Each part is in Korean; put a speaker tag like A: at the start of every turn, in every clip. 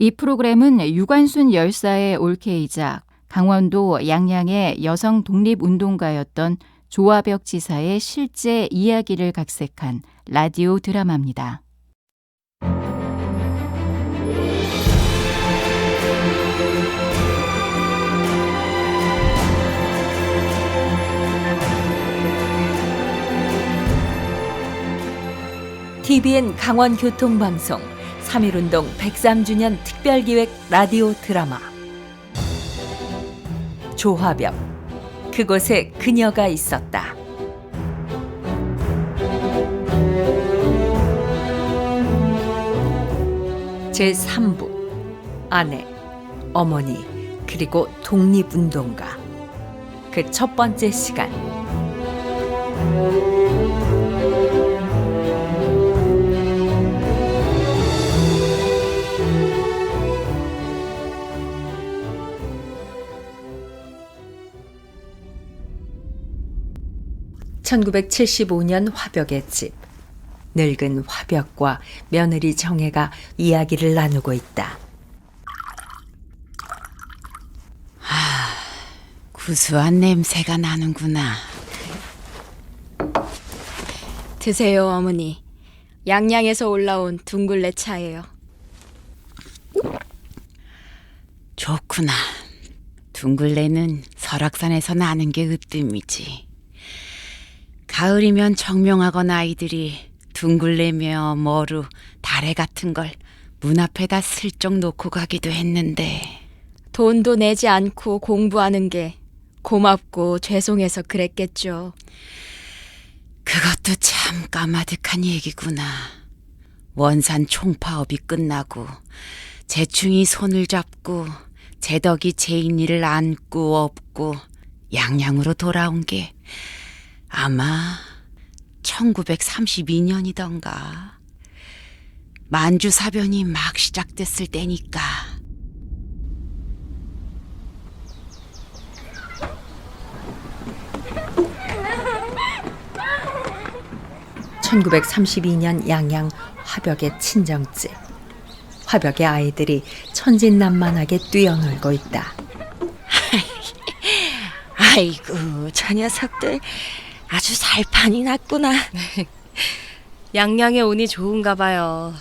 A: 이 프로그램은 유관순 열사의 올케이자 강원도 양양의 여성 독립운동가였던 조화벽 지사의 실제 이야기를 각색한 라디오 드라마입니다.
B: TVN 강원교통방송 3.1운동 103주년 특별기획 라디오 드라마. 조화벽. 그곳에 그녀가 있었다. 제3부. 아내, 어머니, 그리고 독립운동가. 그 첫 번째 시간 (1975년) 화벽의 집 늙은 화벽과 며느리 정혜가 이야기를 나누고 있다.
C: 구수한 냄새가 나는구나.
D: 드세요, 어머니. 양양에서 올라온 둥글레 차예요.
C: 좋구나. 둥글레는 설악산에서 나는 게 으뜸이지. 가을이면 청명하건 아이들이 둥글레며 머루, 다래 같은 걸 문 앞에다 슬쩍 놓고 가기도 했는데
D: 돈도 내지 않고 공부하는 게 고맙고 죄송해서 그랬겠죠.
C: 그것도 참 까마득한 얘기구나. 원산 총파업이 끝나고 재충이 손을 잡고 재덕이 제인이를 안고 업고 양양으로 돌아온 게 아마 1932년이던가. 만주 사변이 막 시작됐을 때니까.
B: 1932년 양양 화벽의 친정집. 화벽의 아이들이 천진난만하게 뛰어놀고 있다.
E: 아이고, 저 녀석들 아주 살판이 났구나.
F: 양양에 오니 좋은가 봐요.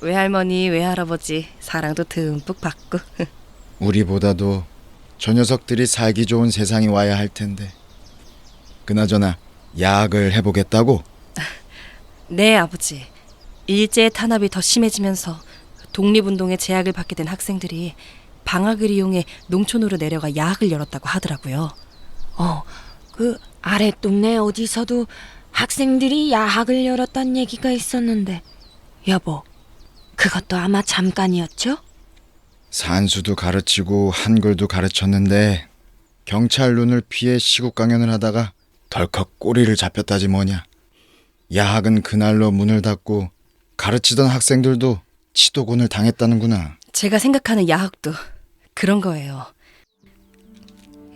F: 외할머니, 외할아버지 사랑도 듬뿍 받고.
G: 우리보다도 저 녀석들이 살기 좋은 세상이 와야 할 텐데. 그나저나 야학을 해보겠다고?
F: 네, 아버지. 일제 탄압이 더 심해지면서 독립운동에 제약을 받게 된 학생들이 방학을 이용해 농촌으로 내려가 야학을 열었다고 하더라고요.
E: 어, 그 아랫동네 어디서도 학생들이 야학을 열었단 얘기가 있었는데, 여보, 그것도 아마 잠깐이었죠?
G: 산수도 가르치고 한글도 가르쳤는데 경찰 눈을 피해 시국 강연을 하다가 덜컥 꼬리를 잡혔다지 뭐냐. 야학은 그날로 문을 닫고 가르치던 학생들도 치도곤을 당했다는구나.
F: 제가 생각하는 야학도 그런 거예요.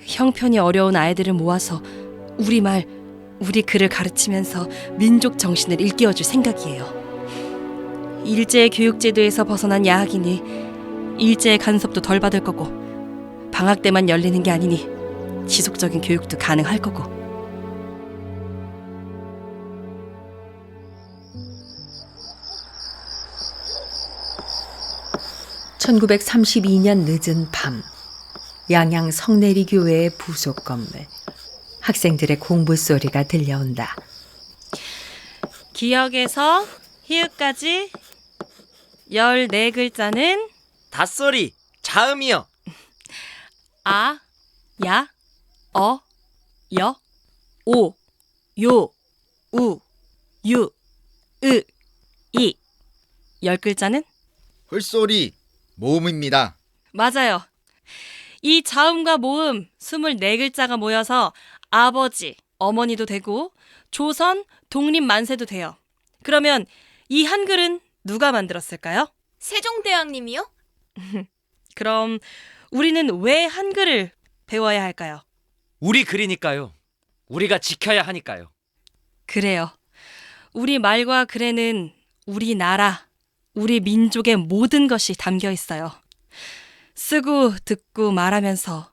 F: 형편이 어려운 아이들을 모아서 우리말, 우리 글을 가르치면서 민족 정신을 일깨워줄 생각이에요. 일제 교육제도에서 벗어난 야학이니 일제의 간섭도 덜 받을 거고 방학 때만 열리는 게 아니니 지속적인 교육도 가능할 거고
B: 1932년 늦은 밤 양양 성내리 교회의 부속 건물 학생들의 공부 소리가 들려온다.
F: 기역에서 히읗까지 14글자는
H: 닷소리 자음이요.
F: 아, 야, 어, 여, 오, 요, 우, 유, 으, 이. 열 글자는?
G: 헐소리 모음입니다.
F: 맞아요. 이 자음과 모음 24글자가 모여서 아버지, 어머니도 되고 조선 독립 만세도 돼요. 그러면 이 한글은 누가 만들었을까요?
D: 세종대왕님이요?
F: 그럼 우리는 왜 한글을 배워야 할까요?
H: 우리 글이니까요. 우리가 지켜야 하니까요.
F: 그래요. 우리 말과 글에는 우리나라, 우리 민족의 모든 것이 담겨 있어요. 쓰고 듣고 말하면서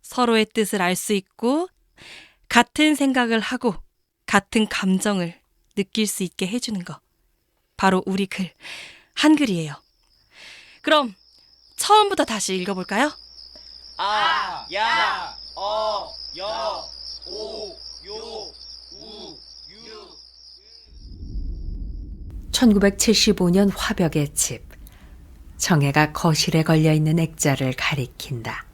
F: 서로의 뜻을 알 수 있고 같은 생각을 하고 같은 감정을 느낄 수 있게 해주는 거. 바로 우리 글, 한글이에요. 그럼 처음부터 다시 읽어볼까요?
H: 아, 야, 어, 여, 오, 요, 우, 유.
B: 1975년 화벽의 집. 정혜가 거실에 걸려 있는 액자를 가리킨다.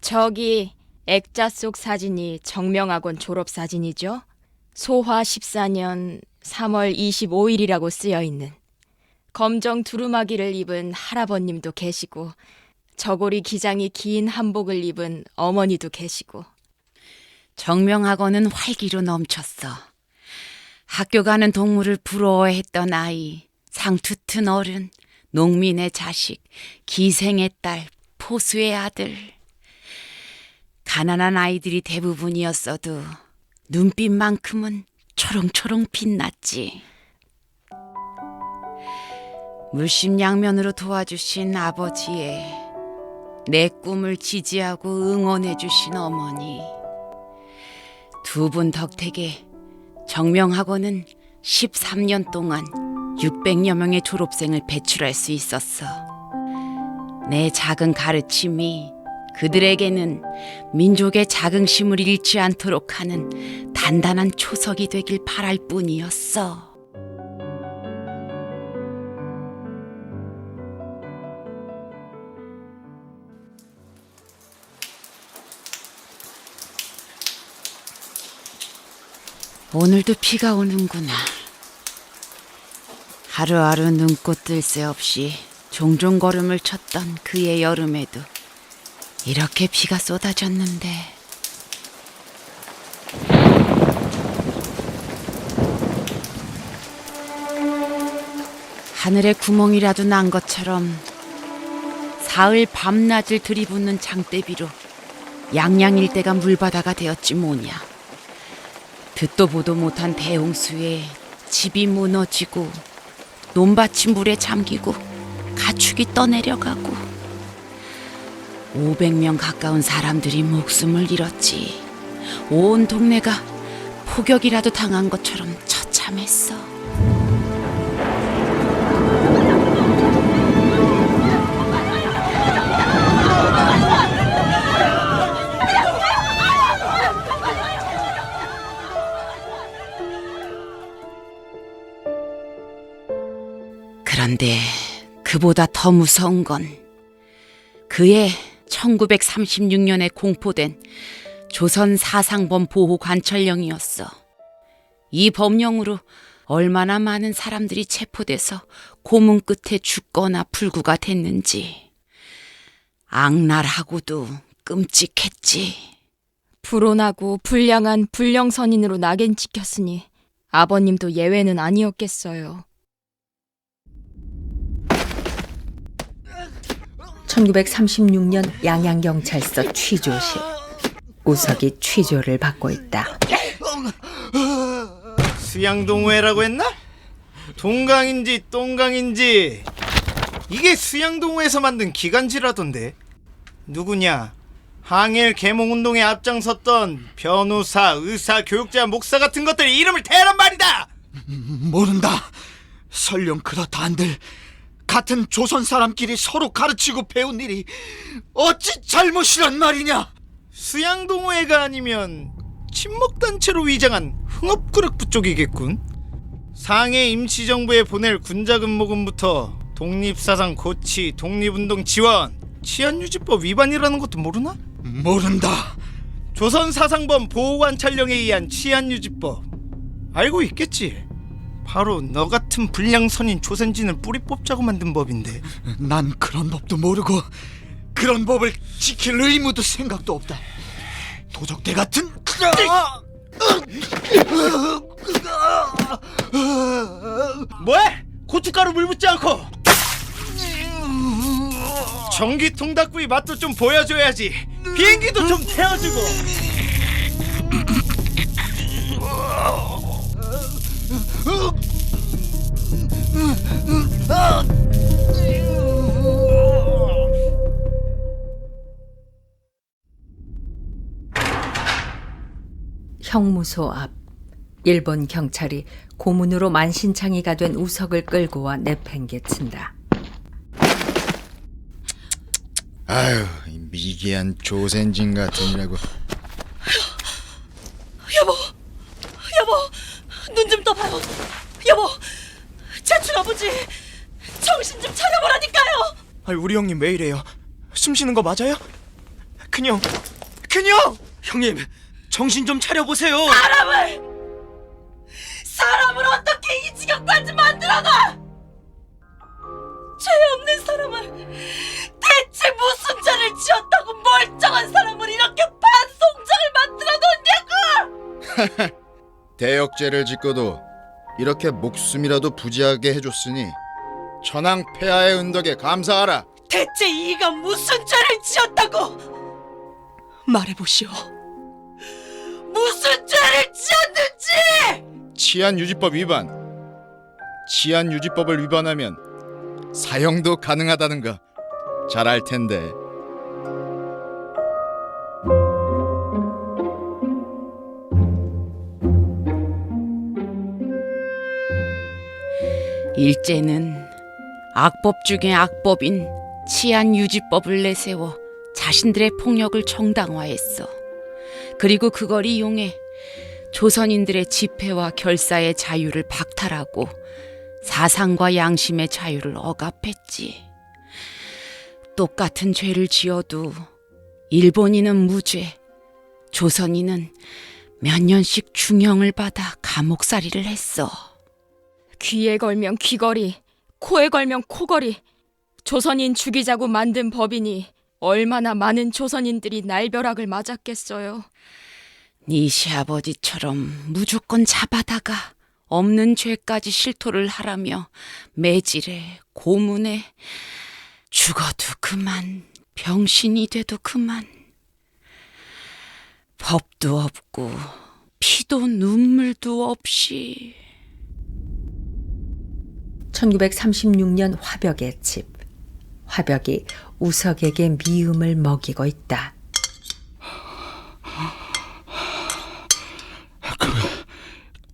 D: 저기 액자 속 사진이 정명학원 졸업 사진이죠? 소화 14년 3월 25일이라고 쓰여 있는 검정 두루마기를 입은 할아버님도 계시고 저고리 기장이 긴 한복을 입은 어머니도 계시고
C: 정명학원은 활기로 넘쳤어. 학교 가는 동물을 부러워했던 아이, 상투 튼 어른, 농민의 자식, 기생의 딸, 포수의 아들. 가난한 아이들이 대부분이었어도 눈빛만큼은 초롱초롱 빛났지. 물심양면으로 도와주신 아버지의 내 꿈을 지지하고 응원해주신 어머니. 두 분 덕택에 정명학원은 13년 동안 600여 명의 졸업생을 배출할 수 있었어. 내 작은 가르침이 그들에게는 민족의 자긍심을 잃지 않도록 하는 단단한 초석이 되길 바랄 뿐이었어. 오늘도 비가 오는구나. 하루하루 눈꽃 뜰새 없이 종종 걸음을 쳤던 그의 여름에도 이렇게 비가 쏟아졌는데 하늘에 구멍이라도 난 것처럼 사흘 밤낮을 들이붓는 장대비로 양양 일대가 물바다가 되었지 뭐냐. 듣도 보도 못한 대홍수에 집이 무너지고 논밭이 물에 잠기고 가축이 떠내려가고 500명 가까운 사람들이 목숨을 잃었지. 온 동네가 폭격이라도 당한 것처럼 처참했어. 그보다 더 무서운 건 그의 1936년에 공포된 조선 사상범 보호 관철령이었어. 이 법령으로 얼마나 많은 사람들이 체포돼서 고문 끝에 죽거나 불구가 됐는지 악랄하고도 끔찍했지.
D: 불온하고 불량한 불령선인으로 낙인 찍혔으니 아버님도 예외는 아니었겠어요.
B: 1936년 양양경찰서 취조실. 우석이 취조를 받고 있다.
I: 수양동호회라고 했나? 동강인지 똥강인지 이게 수양동호회에서 만든 기간지라던데 누구냐? 항일 개몽운동에 앞장섰던 변호사, 의사, 교육자, 목사 같은 것들이 이름을 대란 말이다!
J: 모른다. 설령 그렇다 한들 같은 조선 사람끼리 서로 가르치고 배운 일이 어찌 잘못이란 말이냐?
I: 수양동호회가 아니면 친목단체로 위장한 흥업그룹 쪽이겠군. 상해 임시정부에 보낼 군자금 모금부터 독립사상 고치, 독립운동 지원, 치안유지법 위반이라는 것도 모르나?
J: 모른다.
I: 조선사상범 보호관찰령에 의한 치안유지법 알고 있겠지? 바로 너 같은 불량선인 조선진을 뿌리 뽑자고 만든 법인데.
J: 난 그런 법도 모르고 그런 법을 지킬 의무도 생각도 없다. 도적대 같은
I: 뭐해? 고춧가루 물 붓지 않고. 전기 통 닭구이 맛도 좀 보여줘야지. 비행기도 좀 태워주고
B: 형무소 앞 일본 경찰이 고문으로 만신창이가 된 우석을 끌고 와 내팽개친다.
G: 아유, 이 미개한 조센진 같으니라고.
K: 여보, 여보, 눈 좀 떠봐요. 여보, 제출 아버지, 정신 좀 차려보라니까요.
L: 아, 우리 형님 왜 이래요? 숨 쉬는 거 맞아요? 큰형, 큰형! 형님, 정신 좀 차려보세요.
K: 사람을, 사람을 어떻게 이 지경까지 만들어놔? 죄 없는 사람을 대체 무슨 죄를 지었다고 멀쩡한 사람을 이렇게 반송장을 만들어 놓냐고!
G: 대역죄를 짓고도 이렇게 목숨이라도 부지하게 해줬으니 천황 폐하의 은덕에 감사하라.
K: 대체 이가 무슨 죄를 지었다고? 말해보시오. 무슨 죄를 지었는지!
G: 치안 유지법 위반. 치안 유지법을 위반하면 사형도 가능하다는 거 잘 알 텐데.
C: 일제는 악법 중의 악법인 치안 유지법을 내세워 자신들의 폭력을 정당화했어. 그리고 그걸 이용해 조선인들의 집회와 결사의 자유를 박탈하고 사상과 양심의 자유를 억압했지. 똑같은 죄를 지어도 일본인은 무죄, 조선인은 몇 년씩 중형을 받아 감옥살이를 했어.
I: 귀에 걸면 귀걸이, 코에 걸면 코걸이. 조선인 죽이자고 만든 법이니 얼마나 많은 조선인들이 날벼락을 맞았겠어요.
C: 네 시아버지처럼 무조건 잡아다가 없는 죄까지 실토를 하라며 매질에 고문에 죽어도 그만 병신이 돼도 그만 법도 없고 피도 눈물도 없이
B: 1936년 화벽의 집. 화벽이 우석에게 미움을 먹이고 있다.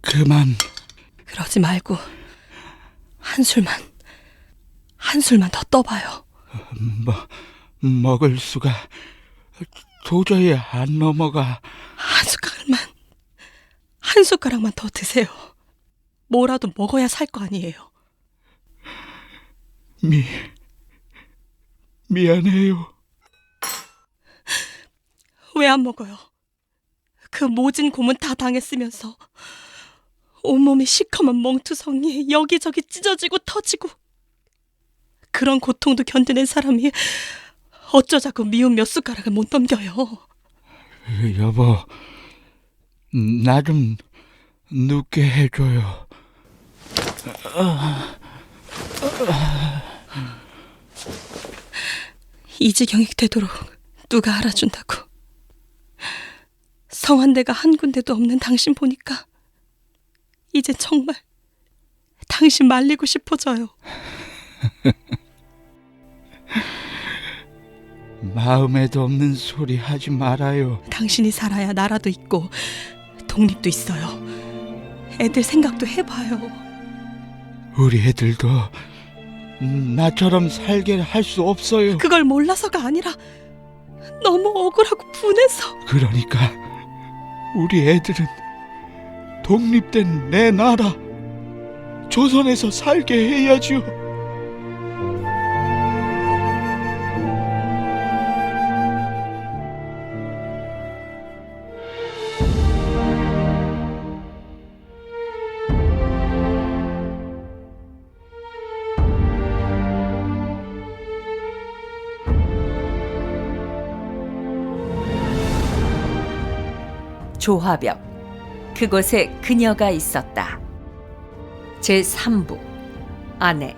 J: 그만
K: 그러지 말고 한술만 한술만 더 떠봐요.
J: 먹을 수가 도저히 안 넘어가.
K: 한 숟가락만 한 숟가락만 더 드세요. 뭐라도 먹어야 살 거 아니에요.
J: 미 미안해요.
K: 왜 안 먹어요? 그 모진 고문 다 당했으면서 온몸이 시커먼 멍투성이에 여기저기 찢어지고 터지고 그런 고통도 견뎌낸 사람이 어쩌자고 미운 몇 숟가락을 못 넘겨요.
J: 여보, 나 좀 눕게 해줘요.
K: 이 지경이 되도록 누가 알아준다고. 성한 데가 한 군데도 없는 당신 보니까 이제 정말 당신 말리고 싶어져요.
J: 마음에도 없는 소리 하지 말아요.
K: 당신이 살아야 나라도 있고 독립도 있어요. 애들 생각도 해봐요.
J: 우리 애들도 나처럼 살게 할 수 없어요.
K: 그걸 몰라서가 아니라 너무 억울하고 분해서
J: 그러니까 우리 애들은 독립된 내 나라 조선에서 살게 해야죠.
B: 조화벽. 그곳에 그녀가 있었다. 제3부. 아내,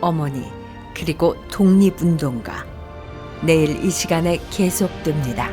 B: 어머니, 그리고 독립운동가. 내일 이 시간에 계속됩니다.